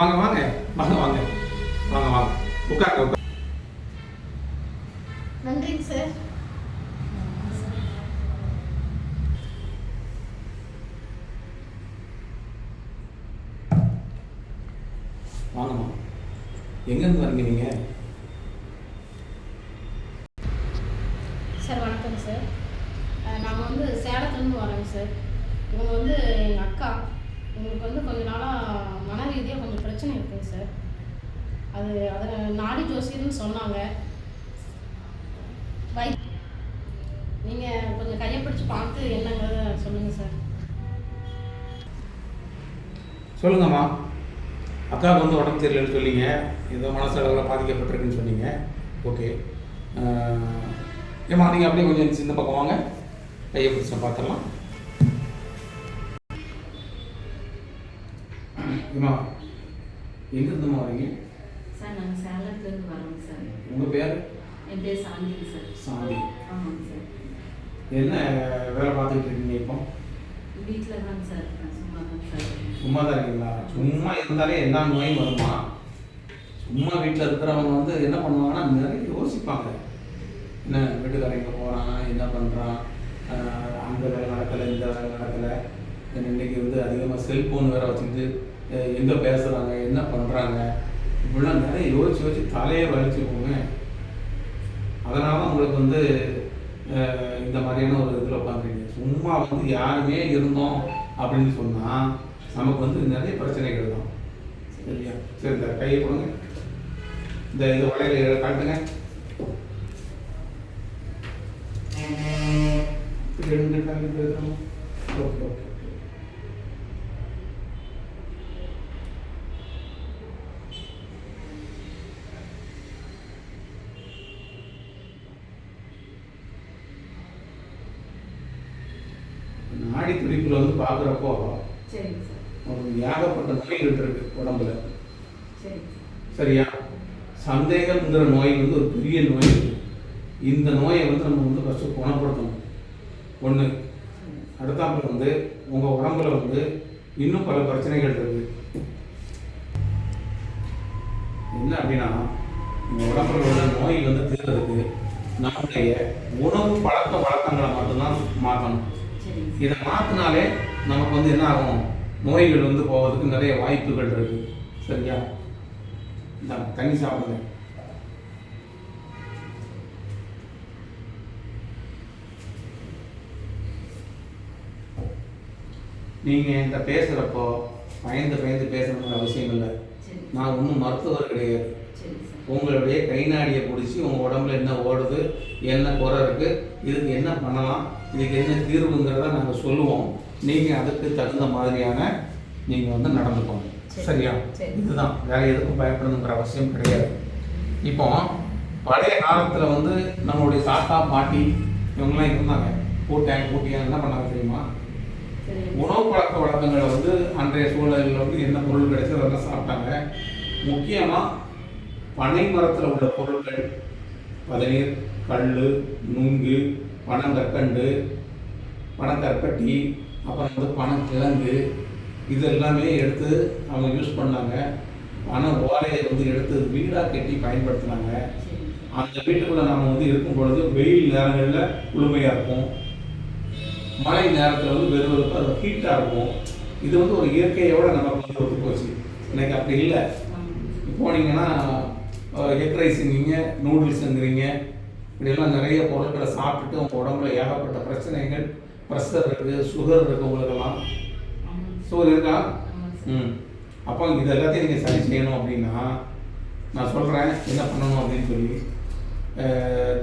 வாங்க வாங்க வாங்க வாங்க வாங்க வாங்க உட்காருங்க உட்காருங்க நன்றிங்க சார் வாங்கம்மா எங்கேருந்து வரீங்க நீங்கள் சார் வணக்கம் சார் நாங்கள் வந்து சேலத்துலேருந்து வரோங்க சார் இவங்க வந்து எங்கள் அக்கா இவங்களுக்கு வந்து கொஞ்ச நாளாக மன ரீதியாக கொஞ்சம் பிரச்சனை இருக்குங்க சார் அது அதை நாடி சொன்னாங்க. வை நீங்கள் கொஞ்சம் கையை பிடிச்சி பார்த்து என்னங்கிறத சொல்லுங்கள் சார். சொல்லுங்கம்மா. அக்காவுக்கு வந்து உடம்பு தெரியலன்னு சொன்னீங்க. ஏதோ மனசளவில் பாதிக்கப்பட்டிருக்குன்னு சொன்னீங்க. ஓகே. ஏம்மா நீங்கள் அப்படியே கொஞ்சம் சின்ன பக்கம் வாங்க. கையை பிடிச்ச பார்த்துடலாம் ஏமா எங்கேருந்துமா வரீங்க? சார் நாங்கள் சேலத்துலேருந்து வரோங்க சார். உங்கள் பேர்? என் பேர் சாந்திங்க சார். சாந்தி. ஆமாங்க சார். என்ன வேலை பார்த்துக்கிட்டு இருக்கீங்க இப்போ? வீட்டில் தாங்க சார் சும்மா தாங்க சார் சும்மா தான் இருக்கீங்களா? சும்மா இருந்தாலே எல்லா நோயும் வருமா? சும்மா வீட்டில் இருக்கிறவங்க வந்து என்ன பண்ணுவாங்கன்னா நிறைய யோசிப்பாங்க. என்ன வீட்டுக்காரன் எங்கே போகிறான் என்ன பண்ணுறான் அந்த வேலை நடக்கலை இந்த வேலை நடக்கலை. இன்னைக்கு வந்து அதிகமாக செல்ஃபோன் வேறு வச்சுக்கிட்டு எங்கே பேசுகிறாங்க என்ன பண்ணுறாங்க இப்படிலாம் நிறைய யோசிச்சு யோசிச்சு தலையை வலிச்சுக்கோங்க. போங்க அதனால தான் உங்களுக்கு வந்து இந்த மாதிரியான ஒரு இதில் உட்காந்துருக்கீங்க சும்மா வந்து யாருமே இருந்தோம் அப்படின்னு சொன்னால் நமக்கு வந்து நிறைய பிரச்சனைகள் தான். சரியா? சரி இந்த கையை கொடுங்க. இந்த இது வளையல காட்டுங்க. ரெண்டு கால் ஓகே ஓகே. நாடி துடிப்புல வந்து பார்க்குறப்போ ஏகப்பட்ட நோய்கள் இருக்கு உடம்புல. சரியா? சந்தேகம்ங்கிற நோய் வந்து ஒரு பெரிய நோய். இந்த நோயை வந்து நம்ம வந்து ஃபஸ்ட்டு குணப்படுத்தணும். ஒன்று அடுத்தாப்புல வந்து உங்கள் உடம்புல வந்து இன்னும் பல பிரச்சனைகள் இருக்கு. என்ன அப்படின்னா உங்கள் உடம்புல உள்ள நோய் வந்து தீர்றதுக்கு நம்முடைய உணவு பழக்க வழக்கங்களை மட்டும்தான் மாற்றணும் இதை மாற்றினாலே நமக்கு வந்து என்ன ஆகும்? நோய்கள் வந்து போவதுக்கு நிறைய வாய்ப்புகள் இருக்கு. சரியா? இந்த தண்ணி சாப்பிடுங்க. நீங்கள் என்கிட்ட பேசுகிறப்போ பயந்து பயந்து பேசணுங்கிற அவசியம் இல்லை. நான் ஒன்றும் மருத்துவர் கிடையாது. உங்களுடைய கை நாடியை பிடிச்சி உங்கள் உடம்புல என்ன ஓடுது என்ன குறை இருக்குது இதுக்கு என்ன பண்ணலாம் இதுக்கு என்ன தீர்வுங்கிறத நாங்கள் சொல்லுவோம். நீங்கள் அதுக்கு தகுந்த மாதிரியான நீங்கள் வந்து நடந்துக்கோங்க. சரி. சரியா? சரி. இதுதான். வேற எதுக்கும் பயப்படணுங்கிற அவசியம் கிடையாது. இப்போ பழைய காலத்தில் வந்து நம்மளுடைய தாத்தா பாட்டி இவங்கெல்லாம் இருந்தாங்க. கூட்டேன் கூட்டியான் என்ன பண்ணாங்க தெரியுமா? உணவு பழக்க வழக்கங்களை வந்து அன்றைய சூழலில் வந்து என்ன பொருள் கிடைச்சோ அதெல்லாம் சாப்பிட்டாங்க. முக்கியமாக பனை மரத்தில் உள்ள பொருட்கள் பதநீர் கல் நுங்கு பனங்கற்கண்டு பனங்கற்பட்டி அப்புறம் வந்து பனங்கிழங்கு இது எல்லாமே எடுத்து அவங்க யூஸ் பண்ணாங்க. பனை ஓலையை வந்து எடுத்து வீடாக கட்டி பயன்படுத்தினாங்க. அந்த வீட்டுக்குள்ள நாம வந்து இருக்கும் பொழுது வெயில் நேரங்களில் குளுமையாக இருக்கும். மழை நேரத்தில் வந்து வெறும் வெறுப்பு அது ஹீட்டாக இருக்கும். இது வந்து ஒரு இயற்கையோட நமக்கு வந்து ஒத்து போச்சு. இன்னைக்கு அப்படி இல்லை. போனீங்கன்னா எக் ரைஸுங்கிறீங்க நூடுல்ஸுங்கிறீங்க இப்படியெல்லாம் நிறைய பொருட்களை சாப்பிட்டுட்டு உங்கள் உடம்புல ஏகப்பட்ட பிரச்சனைகள் ப்ரெஷர் இருக்குது சுகர் இருக்குது உங்களுக்கெல்லாம். ஸோ இருக்கா? ம். அப்போ இது எல்லாத்தையும் நீங்கள் சரி செய்யணும் அப்படின்னா நான் சொல்கிறேன் என்ன பண்ணணும் அப்படின்னு சொல்லி.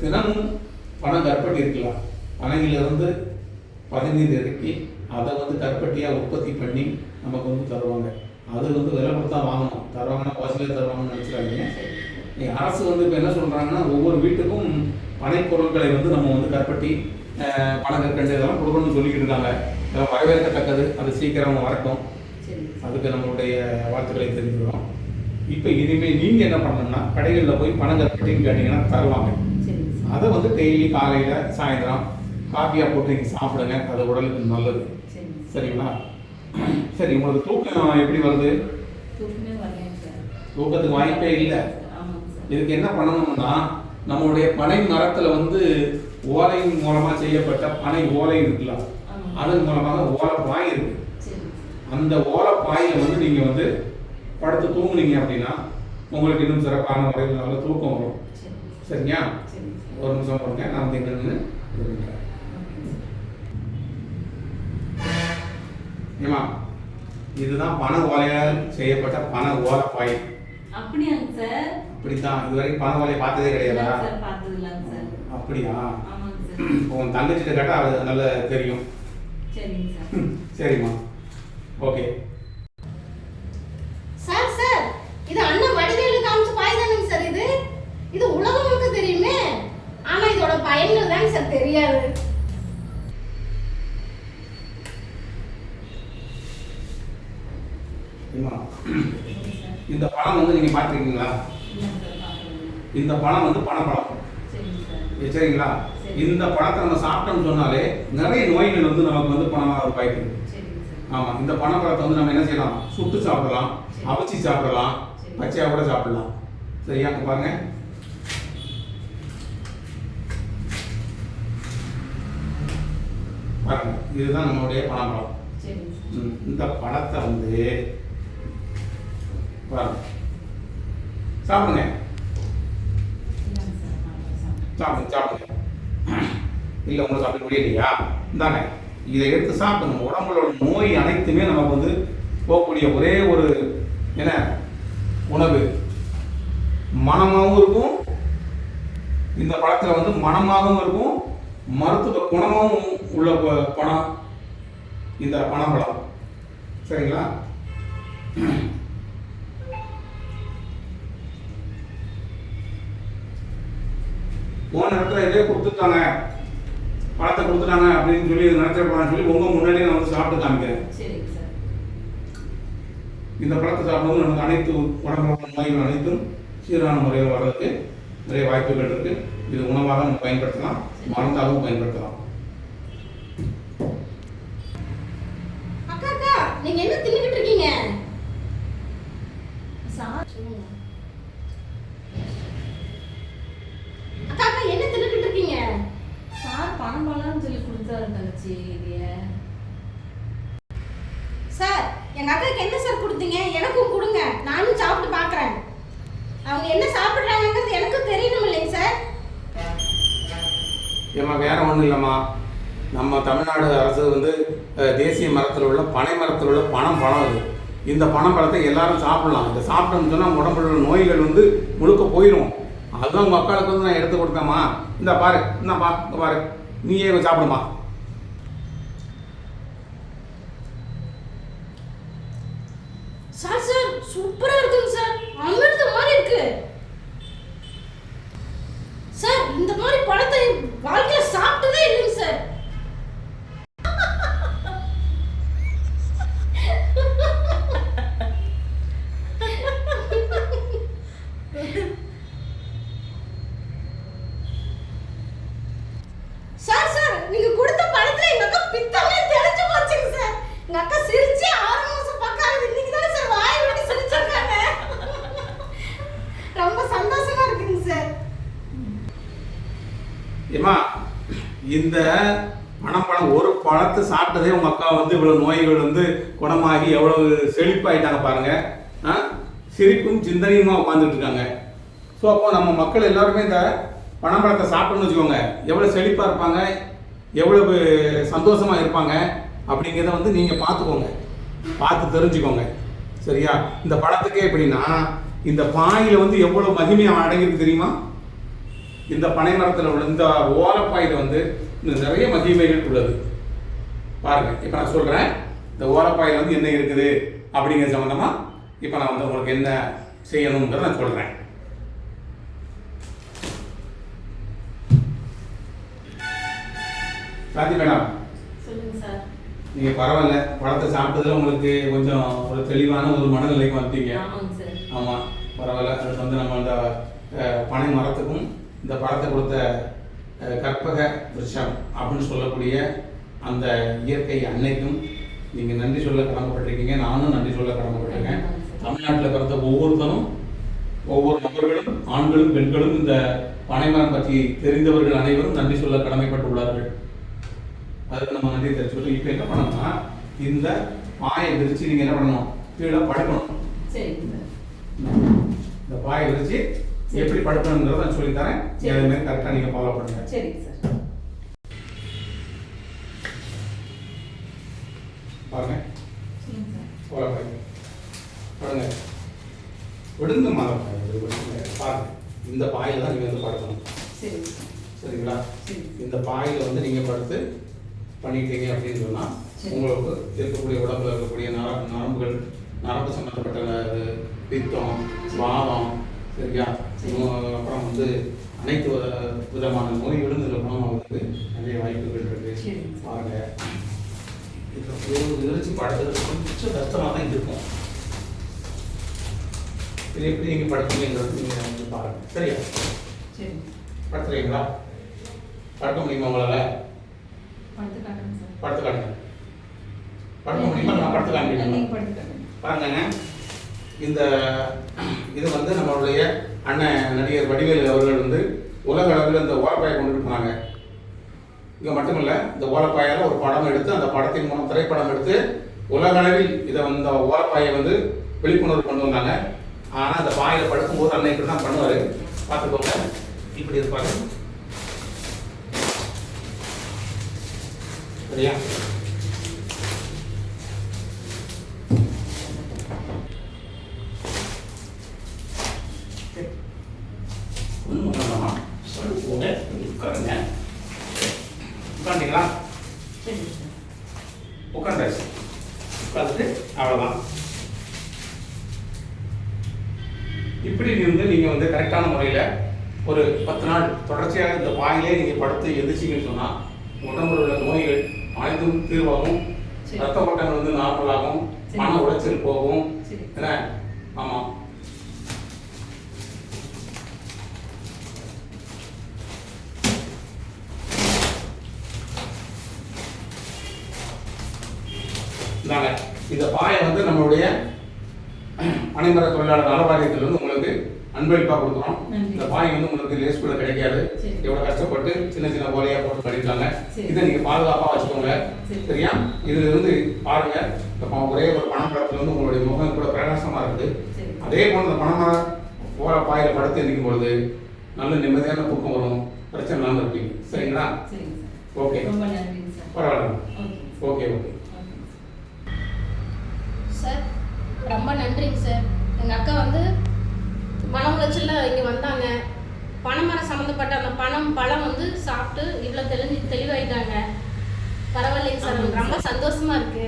தினமும் பணம் கற்பட்டி இருக்கலாம். பனையிலிருந்து பதநீர் இறக்கி அதை வந்து கற்பட்டியாக உற்பத்தி பண்ணி நமக்கு வந்து தருவாங்க. அது வந்து விலை கொடுத்தா வாங்கணும். தருவாங்கன்னா பசுல தருவாங்கன்னு நினச்சிடாதீங்க. அரசு வந்து இப்போ என்ன சொல்கிறாங்கன்னா ஒவ்வொரு வீட்டுக்கும் பனை பொருட்களை வந்து நம்ம வந்து கற்பட்டி பனங்கற்கண்டு இதெல்லாம் கொடுக்கணும்னு சொல்லிக்கிட்டு இருக்காங்க. இதெல்லாம் வரவேற்கத்தக்கது. அது சீக்கிரம் வரட்டும். அதுக்கு நம்மளுடைய வாழ்த்துக்களை தெரிஞ்சுக்கிறோம் இப்போ இனிமேல் நீங்கள் என்ன பண்ணணும்னா கடைகளில் போய் பணம் கட்டின்னு கேட்டிங்கன்னா தருவாங்க. அதை வந்து டெய்லி காலையில் சாயந்தரம் காஃபியாக போட்டு நீங்கள் சாப்பிடுங்க. அது உடலுக்கு நல்லது. சரிங்க சார். சரிங்களா? சரி உங்களுக்கு தூக்கம் எப்படி வருது? தூக்கத்துக்கு வாய்ப்பே இல்லை. இதுக்கு என்ன பண்ணணும்னா நம்மளுடைய பனை மரத்துல வந்து ஓலையின் மூலமா செய்யப்பட்ட பனை ஓலை இருக்குல்ல ஆமாம். அதன் மூலமாக ஓலைப்பாய் இருக்கு. சரி அந்த ஓலைப்பாயில வந்து நீங்க வந்து படுத்து தூங்குனீங்க அப்படின்னா உங்களுக்கு இன்னும் சிறப்பான முறையில் நல்ல தூக்கம் வரும். சரி சரியா சரி. ஒரு நிமிஷம் பாருங்க நான் வந்து என்னன்னு. ஏம்மா இதுதான் பண ஓலையால் செய்யப்பட்ட பண ஓலைப்பாய். அப்படியாங்க சார். அப்படித்தான். இதுவரைக்கும் பண ஓலையை பார்த்ததே கிடையாதா? இல்லைங்க சார் பார்த்தது இல்லைங்க சார். அப்படியா உன் தங்கச்சிட்ட கேட்டா அது நல்லா தெரியும். சரிம்மா. ஓகே. சார் சார் இது அண்ணன் வடிவேலு காமிச்ச பாய் தானேங்க சார் இது? இது உலகம் முழுக்க தெரியுமே. ஆனா இதோட பயன்கள் தாங்க சார் தெரியாது. இந்த பழம் வந்து நீங்க பார்க்கறது இந்த பழம் வந்து பணப்பழம். சரிங்க சார். சரிங்களா? சரி. இந்த பழத்தை நம்ம சாப்பிட்டோம்னு சொன்னாலே நிறைய நோய்கள் வந்து நமக்கு வந்து பணமாக பாய்க்குது சரிங்க சார். ஆமா இந்த பனப்பழத்தை வந்து நம்ம என்ன செய்யலாம்? சுட்டு சாப்பிடலாம். அவிச்சு சாப்பிடலாம் சரி. பச்சையா கூட சாப்பிடலாம். சரியா? பாருங்க. பாருங்க இதுதான் நம்மளுடைய பனப்பழம் சரிங்க சார். ம், இந்த பழத்தை வந்து பாருங்க. சாப்பிடுங்க. சாப்பிடுங்க சாப்பிடுங்க. இல்லை உங்களை சாப்பிட முடியலையா இந்தாங்க இதை எடுத்து சாப்பிடுங்க. உடம்புல நோய் அனைத்துமே நமக்கு வந்து போகக்கூடிய ஒரே ஒரு என்ன? உணவு. மனமாகவும் இருக்கும். இந்த பழத்தில் வந்து மனமாகவும் இருக்கும். மருத்துவ குணமாகவும் உள்ள ப- இந்த பனம்பழம் சரிங்களா? போன இடத்துல இதே கொடுத்துட்டாங்க. பழத்தை கொடுத்துட்டாங்க அப்படின்னு சொல்லி நினைச்சிருப்பாங்க சொல்லி உங்க முன்னாடியே நான் வந்து சாப்பிட்டு காமிக்கிறேன். இந்த பழத்தை சாப்பிடும்போது நமக்கு அனைத்து உடம்புல நோய்கள் அனைத்தும் சீரான முறையில் வர்றதுக்கு நிறைய வாய்ப்புகள் இருக்கு. இது உணவாக நம்ம பயன்படுத்தலாம். மருந்தாகவும் பயன்படுத்தலாம். நீங்க என்ன தின்னுகிட்டு இருக்கீங்க சார் சொல்லுங்க அக்கா அக்கா என்ன தின்னுகிட்டு இருக்கீங்க சார் பணம் பழம்னு சொல்லி கொடுத்தாரு தங்கச்சி இதைய சார் எங்க அக்காக்கு என்ன சார் கொடுத்தீங்க எனக்கும் கொடுங்க நானும் சாப்பிட்டு பார்க்கறேன் அவங்க என்ன சாப்பிடுறாங்கங்கிறது எனக்கும் தெரியணும் இல்லைங்க சார் இல்லைம்மா வேற ஒன்றும் இல்லைம்மா. நம்ம தமிழ்நாடு அரசு வந்து தேசிய மரத்தில் உள்ள பனை மரத்தில் உள்ள பணம் பணம் அது. இந்த பணம் பழத்தை எல்லாரும் சாப்பிடலாம். இதை சாப்பிட்டோம்னு சொன்னால் உடம்புல உள்ள நோய்கள் வந்து முழுக்க போயிடும் அதுதான் மக்களுக்கு வந்து நான் எடுத்து கொடுத்தேம்மா. இந்த பாரு இந்தாப்பா இந்த பாரு. நீயே சாப்பிடுமா. சார் சார் சூப்பரா இருக்குங்க சார். அமிர்தம் மாதிரி இருக்கு. சார் இந்த மாதிரி படத்தை வாழ்க்கையில சாப்பிட்டதே இல்லைங்க சார் சார் சார் நீங்க கொடுத்த பழத்துல எங்க அக்கா பித்தமே தெரிஞ்சு போச்சுங்க சார் எங்க அக்கா சிரிச்சு ஆறு மாசம் பக்கம் ஆகுது இன்னைக்கு தான் சார் வாய் விட்டு சிரிச்சிருக்காங்க ரொம்ப சந்தோஷமா இருக்குங்க சார் ஏம்மா இந்த பனம்பழம் ஒரு பழத்தை சாப்பிட்டதே உங்கள் அக்கா வந்து இவ்வளோ நோய்கள் வந்து குணமாகி எவ்வளவு செழிப்பாயிட்டாங்க பாருங்க. ஆ? சிரிப்பும் சிந்தனையுமா உட்காந்துட்டு இருக்காங்க. ஸோ அப்போ நம்ம மக்கள் எல்லாருமே இந்த பனம்பழத்தை சாப்பிட்டோம்னு வச்சுக்கோங்க. எவ்வளோ செழிப்பாக இருப்பாங்க எவ்வளவு சந்தோஷமாக இருப்பாங்க அப்படிங்கிறத வந்து நீங்கள் பார்த்துக்கோங்க. பார்த்து தெரிஞ்சுக்கோங்க. சரியா? இந்த பழத்துக்கே எப்படின்னா இந்த பாயில் வந்து எவ்வளோ மகிமையாக அடங்கியிருக்கு தெரியுமா? இந்த பனை மரத்தில் உள்ள இந்த ஓலப்பாயில் வந்து இன்னும் நிறைய மகிமைகள் உள்ளது. பாருங்க இப்போ நான் சொல்கிறேன் இந்த ஓலப்பாயில் வந்து என்ன இருக்குது அப்படிங்கிற சம்மந்தமா இப்போ நான் வந்து உங்களுக்கு என்ன செய்யணுங்கிறத நான் சொல்கிறேன் சாந்தி மேடம். நீங்கள் பரவாயில்ல பழத்தை சாப்பிட்டதுல உங்களுக்கு கொஞ்சம் ஒரு தெளிவான ஒரு மனநிலைக்கு வந்துட்டீங்க. ஆமாம் பரவாயில்ல. அதுக்கு வந்து நம்ம அந்த பனை மரத்துக்கும் இந்த பழத்தை கொடுத்த கற்பக விருஷம் அப்படின்னு சொல்லக்கூடிய அந்த இயற்கை அன்னைக்கும் நீங்கள் நன்றி சொல்ல கடமைப்பட்டிருக்கீங்க. நானும் நன்றி சொல்ல கடமைப்பட்டிருக்கேன். தமிழ்நாட்டில் பிறந்த ஒவ்வொருத்தரும் ஒவ்வொரு நபர்களும் ஆண்களும் பெண்களும் இந்த பனைமரம் பற்றி தெரிந்தவர்கள் அனைவரும் நன்றி சொல்ல கடமைப்பட்டுள்ளார்கள். அதுக்கு நம்ம நன்றி தெரிவிச்சுட்டு இப்போ என்ன பண்ணணும்னா இந்த பாயை விரிச்சு நீங்கள் என்ன பண்ணணும்? கீழே படுக்கணும். இந்த பாயை விரிச்சு எப்படி படுக்கணுங்கிறத நான் சொல்லித்தரேன். சரி. அதே மாதிரி கரெக்டாக நீங்கள் ஃபாலோ பண்ணுங்க. சரிங்க சார். பாருங்க. ஃபாலோ பண்ணுங்க. படுங்க விடுங்க மரம் பாருங்க. இந்த பாயில் தான் நீங்கள் வந்து சார். சரிங்களா? சரி. இந்த பாயில் வந்து நீங்கள் படுத்து பண்ணிட்டீங்க அப்படின்னு சொன்னால். உங்களுக்கு இருக்கக்கூடிய உடம்புல இருக்கக்கூடிய நர நரம்புகள் நரம்பு சம்மந்தப்பட்ட பித்தம் வாதம் சரியா அப்புறம் வந்து அனைத்து வித- விதமான நோய்களும் இதில் குணமாகிறதுக்கு நிறைய வாய்ப்புகள் இருக்கு. பாருங்க. இது விரிச்சு படுத்துறது கொஞ்சம் கஷ்டமாக தான் இருக்கும். இது எப்படி நீங்கள் படுத்துவீங்கிறது நீங்கள் வந்து பாருங்க. சரியா? சரி. படுத்துறீங்களா? படுக்க முடியுமா உங்களால்? படுத்து காட்டுங்க படுக்க முடியுமா? நான் படுத்து காட்டுங்க. பாருங்க. இந்த இது வந்து நம்மளுடைய அண்ணன் நடிகர் வடிவேலு அவர்கள் வந்து உலக அளவில் இந்த ஓலப்பாயை கொண்டுட்டு போனாங்க. இங்கே இல்லை இந்த ஓலப்பாயால் ஒரு படம் எடுத்து அந்த படத்தின் மூலம் திரைப்படம் எடுத்து உலக அளவில் இதை வந்து இந்த ஓலப்பாயை வந்து விழிப்புணர்வு கொண்டு வந்தாங்க. ஆனால் அந்த பாயில் படுக்கும்போது அண்ணன் இப்படி தான் பண்ணுவார். பார்த்துக்கோங்க. இப்படி இருப்பாங்க சரியா? படுத்து எந்திரிச்சிங்கன்னு சொன்னால் உடம்புல உள்ள நோய்கள் அனைத்தும் தீர்வாகும். ரத்த ஓட்டங்கள் வந்து நார்மலாகும். மன உளைச்சல் போகும். என்ன? ஆமாம் இந்த பாயை வந்து நம்மளுடைய பனைமர தொழிலாளர் நல வாரியத்திலிருந்து உங்களுக்கு அன்பளிப்பாக கொடுக்குறோம். இந்த பாய் வந்து உங்களுக்கு லேஸ்குள்ள கிடைக்காது. சரி. எவ்வளோ கஷ்டப்பட்டு சின்ன சின்ன போலையா போட்டு பண்ணிருக்காங்க. சரி. இதை நீங்கள் பாதுகாப்பாக வச்சுக்கோங்க. சரி. சரியா? இதுல இருந்து பாருங்க. இந்த ப- ஒரே ஒரு பணப்படத்துல வந்து உங்களுடைய முகம் கூட பிரகாசமா இருக்குது. அதே போல இந்த பணமரம் போற பாயில படுத்து எந்திக்கும் பொழுது நல்ல நிம்மதியான தூக்கம் வரும். பிரச்சனை இல்லாமல் இருப்பீங்க. சரிங்களா? சரிங்க சார். ஓகே. பரவாயில்ல. Okay okay sir. ரொம்ப நன்றிங்க சார். எங்கள் அக்கா வந்து மன உளைச்சலில் இங்கே வந்தாங்க. பனைமரம் சம்மந்தப்பட்ட அந்த பணம் பழம் வந்து சாப்பிட்டு இவ்வளோ தெளிஞ்சு தெளிவாயிட்டாங்க. பரவாயில்லைங்க சார் ரொம்ப சந்தோஷமா இருக்கு.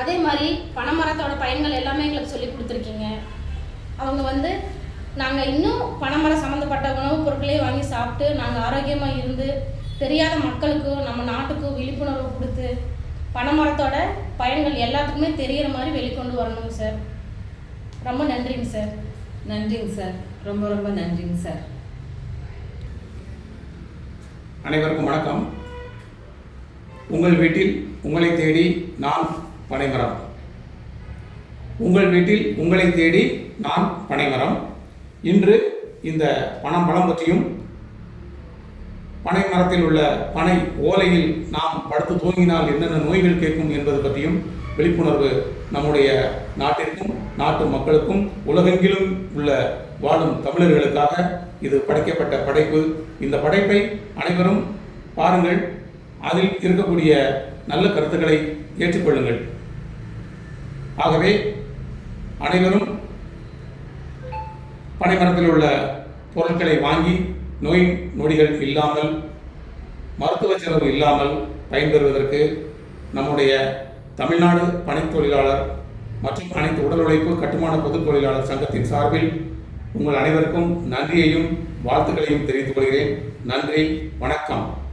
அதே மாதிரி பனைமரத்தோட பயன்கள் எல்லாமே எங்களுக்கு சொல்லி கொடுத்துருக்கீங்க. அவங்க வந்து நாங்கள் இன்னும் பனைமரம் சம்மந்தப்பட்ட உணவுப் பொருட்களே வாங்கி சாப்பிட்டு நாங்கள் ஆரோக்கியமாக இருந்து தெரியாத மக்களுக்கும் நம்ம நாட்டுக்கும் விழிப்புணர்வு கொடுத்து பனைமரத்தோட பயன்கள் எல்லாத்துக்குமே தெரியிற மாதிரி வெளிக்கொண்டு வரணுங்க சார். ரொம்ப நன்றிங்க சார். நன்றிங்க சார். ரொம்ப ரொம்ப நன்றிங்க சார். அனைவருக்கும் வணக்கம். உங்கள் வீட்டில் உங்களை தேடி நான் பனைமரம். உங்கள் வீட்டில் உங்களை தேடி நான் பனைமரம். இன்று இந்த பணம் பழம் பற்றியும் பனை மரத்தில் உள்ள பனை ஓலையில் நாம் படுத்து தூங்கினால் என்னென்ன நோய்கள் கேட்கும் என்பது பற்றியும் விழிப்புணர்வு நம்முடைய நாட்டிற்கும் நாட்டு மக்களுக்கும் உலகெங்கிலும் உள்ள வாழும் தமிழர்களுக்காக இது படைக்கப்பட்ட படைப்பு. இந்த படைப்பை அனைவரும் பாருங்கள். அதில் இருக்கக்கூடிய நல்ல கருத்துக்களை ஏற்றுக்கொள்ளுங்கள். ஆகவே அனைவரும் பனைமரத்தில் உள்ள பொருட்களை வாங்கி நோய் நொடிகள் இல்லாமல் மருத்துவ செலவு இல்லாமல் பயன்பெறுவதற்கு நம்முடைய தமிழ்நாடு பணித்தொழிலாளர் மற்றும் அனைத்து உடல் உழைப்பு கட்டுமான பொதுத் தொழிலாளர் சங்கத்தின் சார்பில் உங்கள் அனைவருக்கும் நன்றியையும் வாழ்த்துக்களையும் தெரிவித்துக் கொள்கிறேன். நன்றி வணக்கம்.